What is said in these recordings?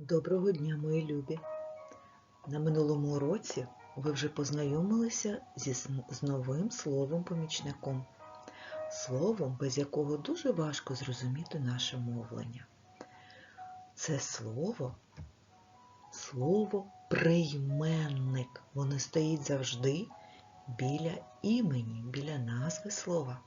Доброго дня, мої любі! На минулому уроці ви вже познайомилися зі з новим словом-помічником, словом, без якого дуже важко зрозуміти наше мовлення. Це слово, слово прийменник. Воно стоїть завжди біля імені, біля назви слова.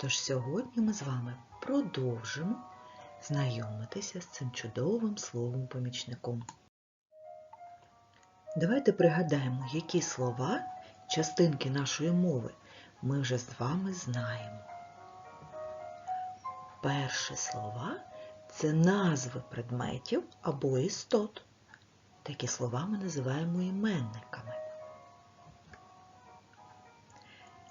Тож сьогодні ми з вами продовжимо знайомитися з цим чудовим словом-помічником. Давайте пригадаємо, які слова, частинки нашої мови ми вже з вами знаємо. Перші слова це назви предметів або істот. Такі слова ми називаємо іменниками.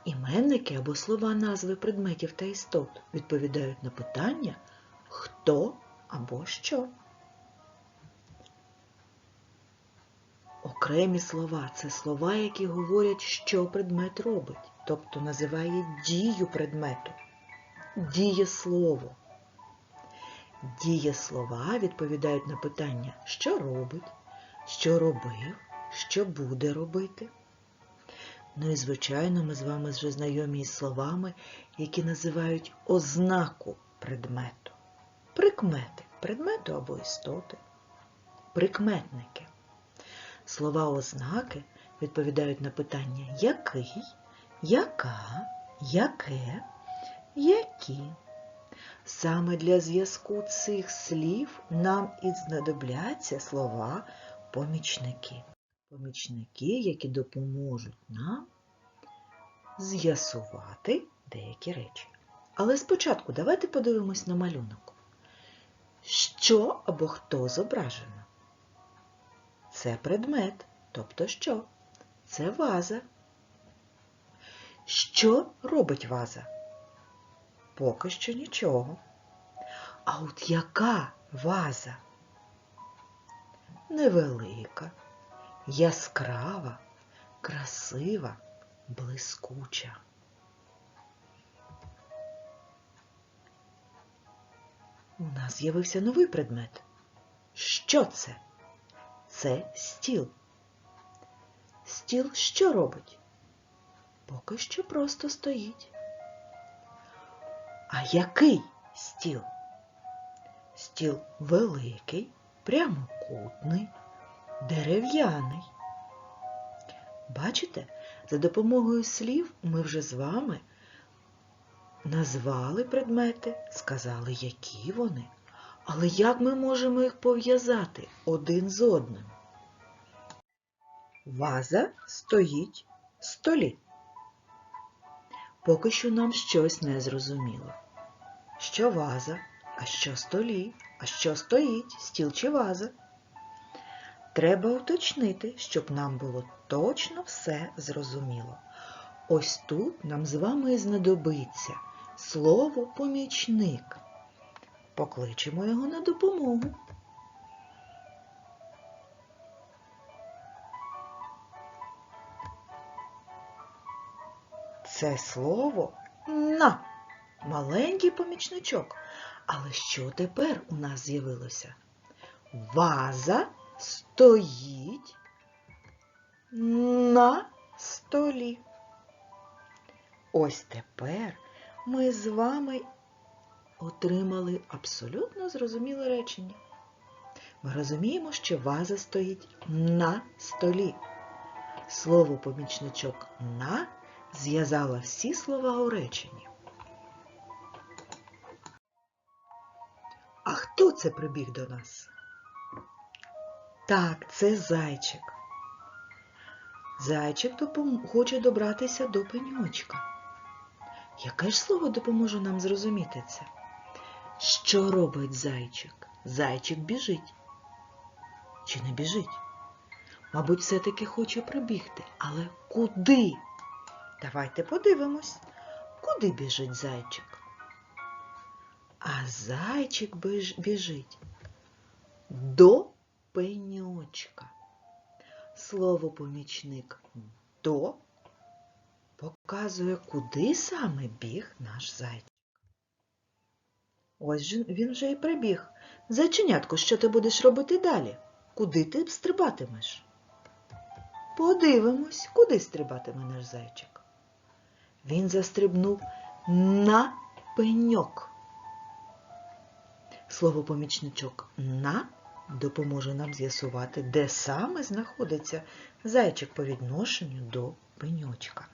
Іменники або слова назви предметів та істот відповідають на питання хто або що. Окремі слова це слова, які говорять, що предмет робить, тобто називає дію предмету. Дієслово. Дієслова відповідають на питання, що робить, що робив, що буде робити. Ну і, звичайно, ми з вами вже знайомі із словами, які називають ознаку предмету. Прикмети предмету або істоти. Прикметники. Слова ознаки відповідають на питання який, яка, яке, які. Саме для зв'язку цих слів нам і знадобляться слова помічники. Помічники, які допоможуть нам з'ясувати деякі речі. Але спочатку давайте подивимось на малюнок. Що або хто зображено? Це предмет, тобто що? Це ваза. Що робить ваза? Поки що нічого. А от яка ваза? Невелика, яскрава, красива, блискуча. У нас з'явився новий предмет. Що це? Це стіл. Стіл що робить? Поки що просто стоїть. А який стіл? Стіл великий, прямокутний, дерев'яний. Бачите, за допомогою слів ми вже з вами назвали предмети, сказали, які вони. Але як ми можемо їх пов'язати один з одним? Ваза стоїть в столі. Поки що нам щось не зрозуміло. Що ваза, а що столі, а що стоїть, стіл чи ваза? Треба уточнити, щоб нам було точно все зрозуміло. Ось тут нам з вами і знадобиться слово помічник. Покличемо його на допомогу. Це слово на маленький помічничок. Але що тепер у нас з'явилося? Ваза стоїть на столі. Ось тепер ми з вами отримали абсолютно зрозуміле речення. Ми розуміємо, що ваза стоїть на столі. Слово помічничок на зв'язало всі слова у реченні. А хто це прибіг до нас? Так, це зайчик. Зайчик хоче добратися до пеньочка. Яке ж слово допоможе нам зрозуміти це? Що робить зайчик? Зайчик біжить. Чи не біжить? Мабуть, все-таки хоче прибігти. Але куди? Давайте подивимось, куди біжить зайчик. А зайчик біж- біжить до пеньочка. Слово помічник до показує, куди саме біг наш зайчик. Ось він вже і прибіг. Зайченятко, що ти будеш робити далі? Куди ти стрибатимеш? Подивимось, куди стрибатиме наш зайчик. Він застрибнув на пеньок. Слово помічничок на допоможе нам з'ясувати, де саме знаходиться зайчик по відношенню до пеньочка.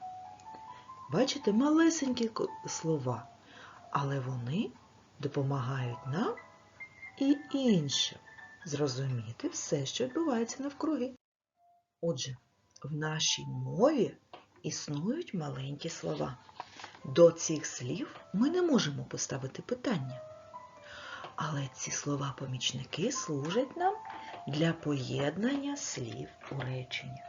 Бачите, малесенькі слова, але вони допомагають нам і іншим зрозуміти все, що відбувається навкруги. Отже, в нашій мові існують маленькі слова. До цих слів ми не можемо поставити питання. Але ці слова-помічники служать нам для поєднання слів у реченні.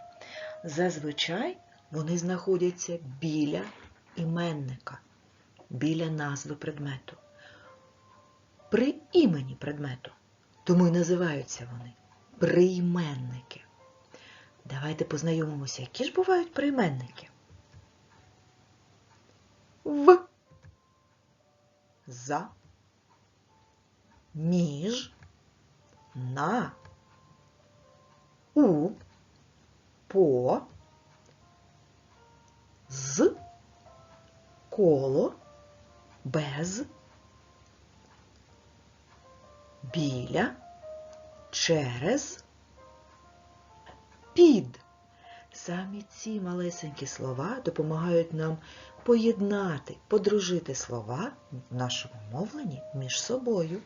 Зазвичай вони знаходяться біля іменника, біля назви предмету, при імені предмету. Тому і називаються вони прийменники. Давайте познайомимося, які ж бувають прийменники. В. За. Між. На. У. По. З. Коло. Без. Біля. Через. Під. Самі ці малесенькі слова допомагають нам поєднати, подружити слова в нашому мовленні між собою.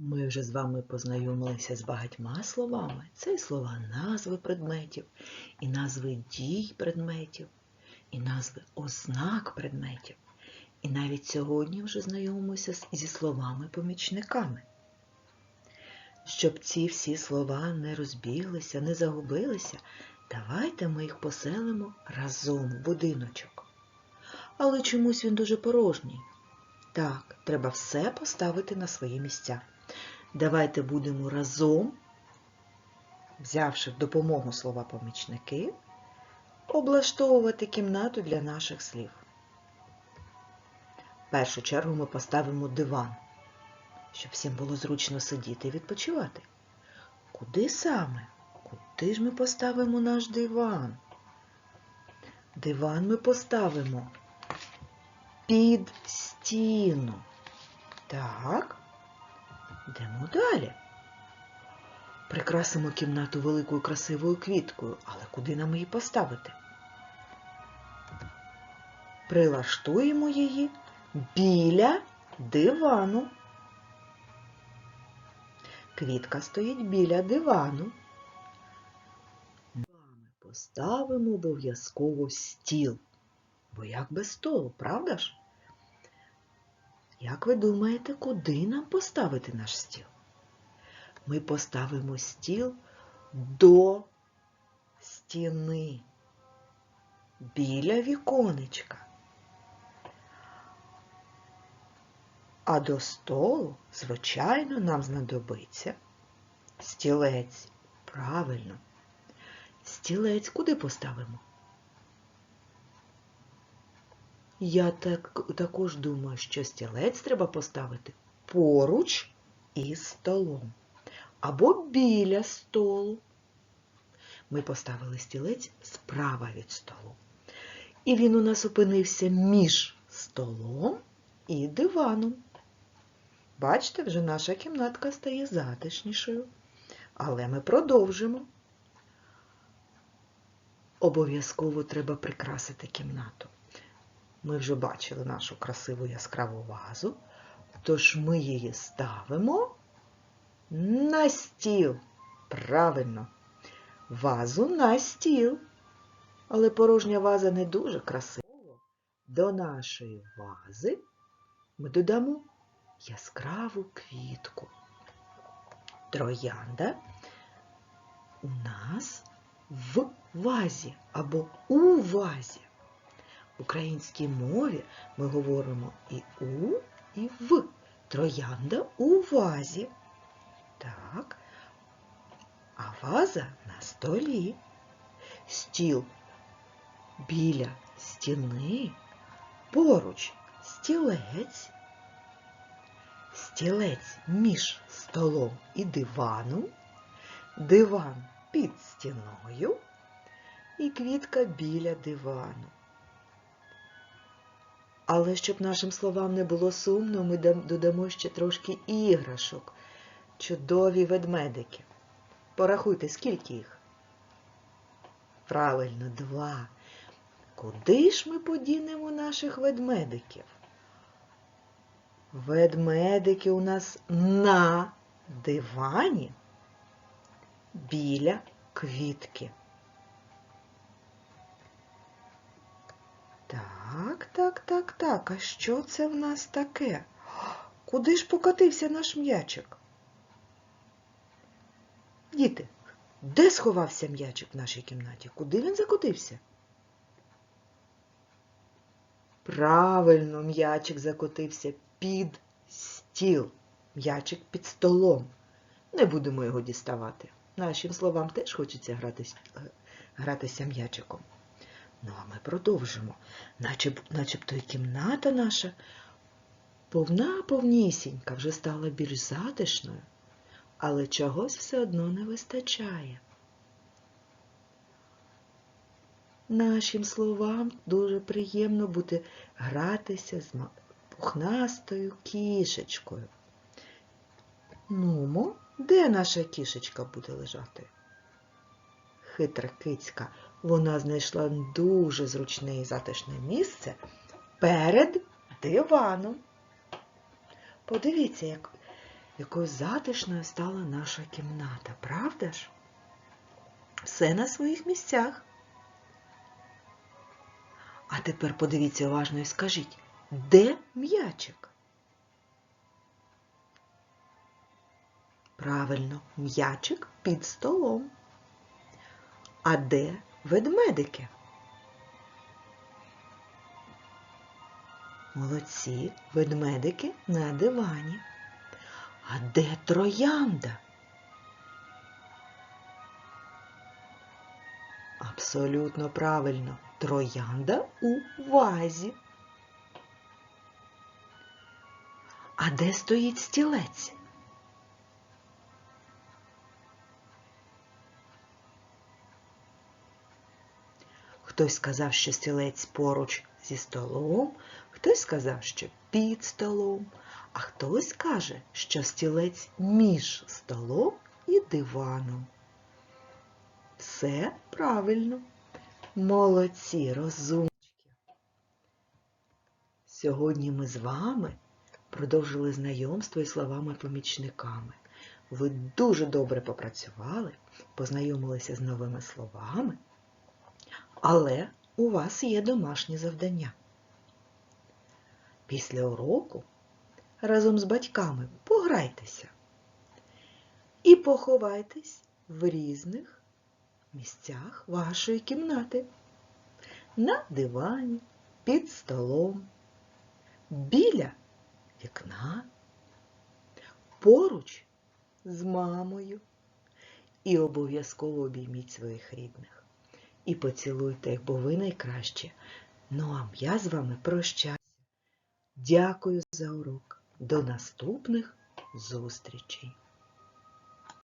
Ми вже з вами познайомилися з багатьма словами. Це слова назви предметів, і назви дій предметів, і назви ознак предметів. І навіть сьогодні вже знайомимося зі словами-помічниками. Щоб ці всі слова не розбіглися, не загубилися, давайте ми їх поселимо разом в будиночок. Але чомусь він дуже порожній. Так, треба все поставити на свої місця. Давайте будемо разом, взявши в допомогу слова помічники, облаштовувати кімнату для наших слів. В першу чергу ми поставимо диван, щоб всім було зручно сидіти і відпочивати. Куди саме? Куди ж ми поставимо наш диван? Диван ми поставимо під стіну. Так. Йдемо далі. Прикрасимо кімнату великою красивою квіткою, але куди нам її поставити? Прилаштуємо її біля дивану. Квітка стоїть біля дивану. Ми поставимо обов'язково стіл. Бо як без столу, правда ж? Як ви думаєте, куди нам поставити наш стіл? Ми поставимо стіл до стіни, біля віконечка. А до столу, звичайно, нам знадобиться стілець. Правильно. Стілець куди поставимо? Я так, також думаю, що стілець треба поставити поруч із столом або біля столу. Ми поставили стілець справа від столу. І він у нас опинився між столом і диваном. Бачите, вже наша кімнатка стає затишнішою. Але ми продовжимо. Обов'язково треба прикрасити кімнату. Ми вже бачили нашу красиву яскраву вазу, тож ми її ставимо на стіл. Правильно, вазу на стіл. Але порожня ваза не дуже красива. До нашої вази ми додамо яскраву квітку. Троянда у нас в вазі або у вазі. Українській мові ми говоримо і у, і в. Троянда у вазі. Так. А ваза на столі. Стіл біля стіни. Поруч стілець стілець між столом і диваном, диван під стіною і квітка біля дивану. Але щоб нашим словам не було сумно, ми додамо ще трошки іграшок. Чудові ведмедики. Порахуйте, скільки їх? Правильно, два. Куди ж ми подінемо наших ведмедиків? Ведмедики у нас на дивані біля квітки. Так, так, так, так. А що це в нас таке? Куди ж покотився наш м'ячик? Діти, де сховався м'ячик в нашій кімнаті? Куди він закотився? Правильно, м'ячик закотився під стіл. М'ячик під столом. Не будемо його діставати. Нашим словам теж хочеться гратись, е, гратися м'ячиком. Ну, а ми продовжимо. Начеб, начебто і кімната наша повна повнісінька вже стала більш затишною, але чогось все одно не вистачає. Нашим словам дуже приємно буде гратися з пухнастою кішечкою. Нумо, де наша кішечка буде лежати? Хитра кицька, вона знайшла дуже зручне і затишне місце перед диваном. Подивіться, як, якою затишною стала наша кімната, правда ж? Все на своїх місцях. А тепер подивіться уважно і скажіть, де м'ячик? Правильно, м'ячик під столом. А де ведмедики? Молодці, ведмедики на дивані. А де троянда? Абсолютно правильно. Троянда у вазі. А де стоїть стілець? Хтось сказав, що стілець поруч зі столом, хтось сказав, що під столом, а хтось каже, що стілець між столом і диваном. Все правильно. Молодці, розумнички. Сьогодні ми з вами продовжили знайомство із словами-помічниками. Ви дуже добре попрацювали, познайомилися з новими словами, але у вас є домашнє завдання. Після уроку разом з батьками пограйтеся і поховайтесь в різних місцях вашої кімнати. На дивані, під столом, біля вікна, поруч з мамою. І обов'язково обійміть своїх рідних. І поцілуйте їх, бо ви найкраще. Ну а я з вами прощаюся. Дякую за урок. До наступних зустрічей!